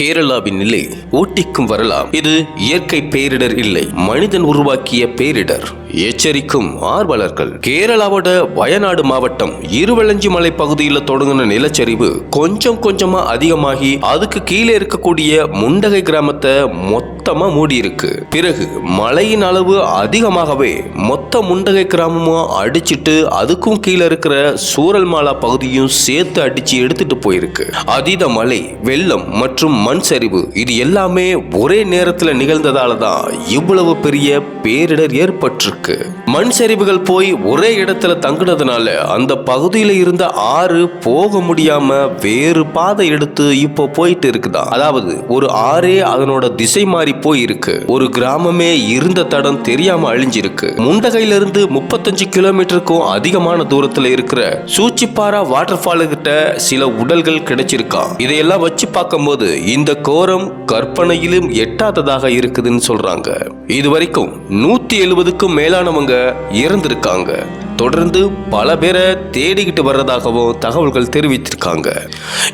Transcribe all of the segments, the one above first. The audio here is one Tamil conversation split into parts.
கேரளாவின் நிலை ஊட்டிக்கும் வரலாம். இது இயற்கை பேரிடர் இல்லை. மனிதன் உருவாக்கிய பேரிடர். எச்சரிக்கும் ஆர்வலர்கள். கேரளாவோட வயநாடு மாவட்டம் இருவளஞ்சி மலை பகுதியில் தொடங்கின நிலச்சரிவு கொஞ்சம் கொஞ்சமா அதிகமாகி அதுக்கு கீழே இருக்கக்கூடிய முண்டகை கிராமத்தை மொத்தமா மூடி இருக்கு பிறகு மழையின் அளவு அதிகமாகவே மொத்த முண்டகை கிராமமும் அடிச்சிட்டு அதுக்கும் கீழே இருக்கிற சூரல்மாலா பகுதியும் சேர்த்து அடிச்சு எடுத்துட்டு போயிருக்கு. அதீத மழை வெள்ளம் மற்றும் மண் சரிவு. இது எல்லாமே ஒரே நேரத்தில் நிகழ்ந்ததால தான் இவ்வளவு பெரிய பேரிடர் ஏற்பட்டிருக்கு. மண் சரிவுகள் போய் ஒரே இடத்துல தங்குனதுனால அந்த பகுதியில் இருந்த ஆறு போக முடியாம வேறு பாதை எடுத்து இப்போ போயிட்டு இருக்குதான் அதாவது ஒரு ஆறே அதனோட திசை மாறி போயிருக்கு. ஒரு கிராமமே இருந்த தடம் தெரியாம அழிஞ்சிருக்கு. முண்டகையிலிருந்து முப்பத்தஞ்சு கிலோமீட்டருக்கும் அதிகமான தூரத்தில் இருக்கிற சூச்சிப்பாரா வாட்டர் ஃபாலு கிட்ட சில உடல்கள் கிடைச்சிருக்கான் இதையெல்லாம் வச்சு பார்க்கும்போது இந்த கோரம் கற்பனையிலும் எட்டாததாக இருக்குதுன்னு சொல்றாங்க. இது வரைக்கும் நூத்தி எழுபதுக்கும் மேலானவங்க இறந்திருக்காங்க. தொடர்ந்து பல பேரை தேடிக்கிட்டு வர்றதாகவும் தகவல்கள் தெரிவித்திருக்காங்க.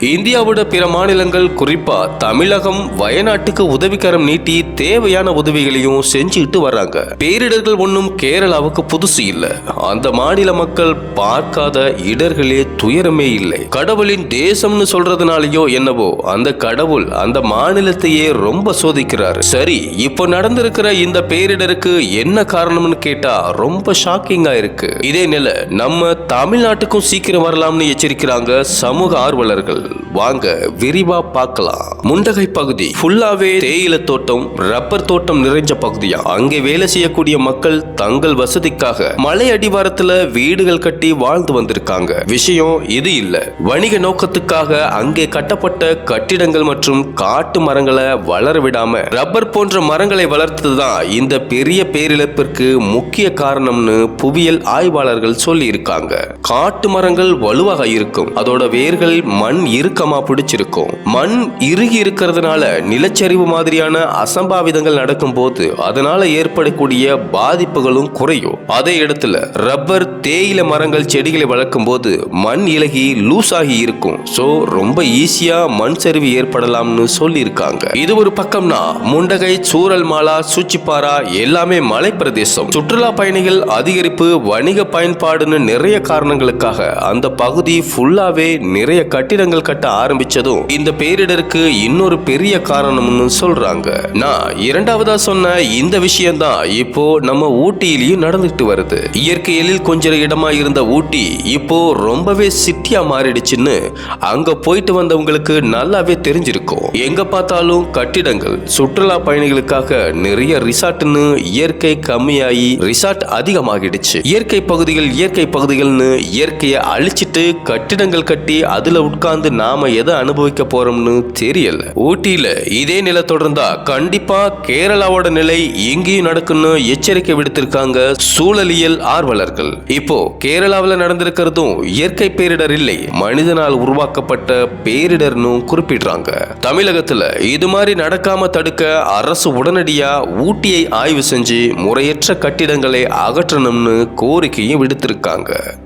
இந்தியாவோட பிற மாநிலங்கள் குறிப்பாக தமிழகம் வயநாட்டுக்கு உதவிக்கரம் நீட்டி தேவையான உதவிகளையும் செஞ்சுக்கிட்டு வர்றாங்க. பேரிடர்கள் ஒன்றும் கேரளாவுக்கு புதுசு இல்ல. அந்த மாநில மக்கள் பார்க்காத இடர்களே துயரமே இல்லை. கடவுளின் தேசம்னு சொல்றதுனாலயோ என்னவோ அந்த கடவுள் அந்த மாநிலத்தையே ரொம்ப சோதிக்கிறார். சரி இப்போ நடந்திருக்கிற இந்த பேரிடருக்கு என்ன காரணம்னு கேட்டா ரொம்ப ஷாக்கிங்கா இருக்கு. இதே நிலை நம்ம தமிழ்நாட்டுக்கும் சீக்கிரம் வரலாம்னு எச்சரிக்கிறாங்க சமூக ஆர்வலர்கள். வாங்க விரிவா பார்க்கலாம். முண்டகை பகுதி ஃபுல்லாவே தேயிலை தோட்டம் ரப்பர் தோட்டம் நிறைஞ்ச பகுதியா? அங்கே வேலை செய்யக்கூடிய மக்கள் தங்கள் வசதிக்காக மலை அடிவாரத்துல வீடுகள் கட்டி வாழ்ந்து வந்திருக்காங்க. விஷயம் இது இல்ல. வணிக நோக்கத்துக்காக அங்கே கட்டப்பட்ட கட்டிடங்கள் மற்றும் காட்டு மரங்களை வளர விடாம ரப்பர் போன்ற மரங்களை வளர்த்ததுதான் இந்த பெரிய பேரிழப்பிற்கு முக்கிய காரணம்னு புவியியல் ஆய்வாளர்கள் சொல்லி இருக்காங்க காட்டு மரங்கள் வலுவாக இருக்கும். அதோட வேர்கள் மண் இறுக்கமா பிடிச்சிருக்கும். மண் இறுகி இருக்கிறதுனால நிலச்சரிவு மாதிரியான அசம்பாவிதங்கள் நடக்கும் போது அதனால ஏற்படக்கூடிய பாதிப்புகளும் குறையும். அதே இடத்துல ரப்பர் தேயிலை மரங்கள் செடிகளை வளர்க்கும் போது மண் இலகி லூஸ் ஆகி இருக்கும். சோ ரொம்ப ஈஸியா மண் சரிவு ஏற்படலாம்னு சொல்லியிருக்காங்க. இது ஒரு பக்கம்னா முண்டகை சூரல் மாலா சூச்சிப்பாரா எல்லாமே மலை பிரதேசம் சுற்றுலா பயணிகள் அதிகரிப்பு வணிக பயன்பாடுன்னு நிறைய காரணங்களுக்காக அந்த பகுதி ஃபுல்லாவே நிறைய கட்டிடங்கள் கட்ட ஆரம்பிச்சதும் இந்த பேரிடருக்கு இன்னொரு பெரிய காரணம்னு சொல்றாங்க. நான் இரண்டாவதா சொன்ன இந்த விஷயம்தான் இப்போ நம்ம ஊட்டியிலயும் நடந்துட்டு வருது. இயற்கையில் கொஞ்சம் இடமா இருந்த ஊட்டி இப்போ ரொம்பவே சிட்டியா மாறிடுச்சுன்னு அங்க போயிட்டு வந்தவங்களுக்கு நல்லாவே தெரிஞ்சிருக்கும். எங்க பார்த்தாலும் கட்டிடங்கள் சுற்றுலா பயணிகளுக்காக நிறைய ரிசார்ட்னு இயற்கை கம்மியாகி ரிசார்ட் அதிகமாகிடுச்சு. இயற்கை பகுதிகள் இயற்கை பகுதிகள்னு இயற்கையை அழிச்சிட்டு கட்டிடங்கள் கட்டி அதுல உட்கார்ந்து நாம எதை அனுபவிக்க போறோம்னு தெரியல. ஊட்டியில இதே நிலை தொடர்ந்தா கண்டிப்பா கேரளாவோட நிலை எங்கேயும் நடக்கும்னு எச்சரிக்கை விடுத்திருக்காங்க சூழலியல் ஆர்வலர்கள். இப்போ கேரளாவில் நடந்திருக்கிறதும் இயற்கை பேரிடர் இல்லை மனிதனால் உருவாக்கப்பட்ட பேரிடர்னு குறிப்பிடுறாங்க. தமிழகத்துல இது மாதிரி நடக்காம தடுக்க அரசு உடனடியா ஊட்டியை ஆய்வு செஞ்சு முறையற்ற கட்டிடங்களை அகற்றணும்னு கோரிக்கையும் விடுத்திருக்காங்க.